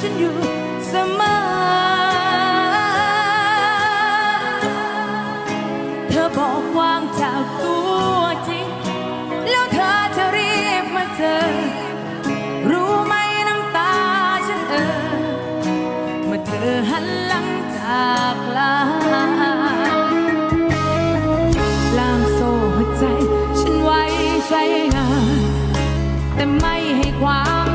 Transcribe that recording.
ฉันอยู่เสมอเธอบอกวางจากตัวจริง แล้วเธอจะรีบมาเจอ รู้ไหมน้ำตาฉันเออเมื่อเธอหันหลังจากลาลามโซ่ใจ ฉันไว้ใช้งาน แต่ไม่ให้ความ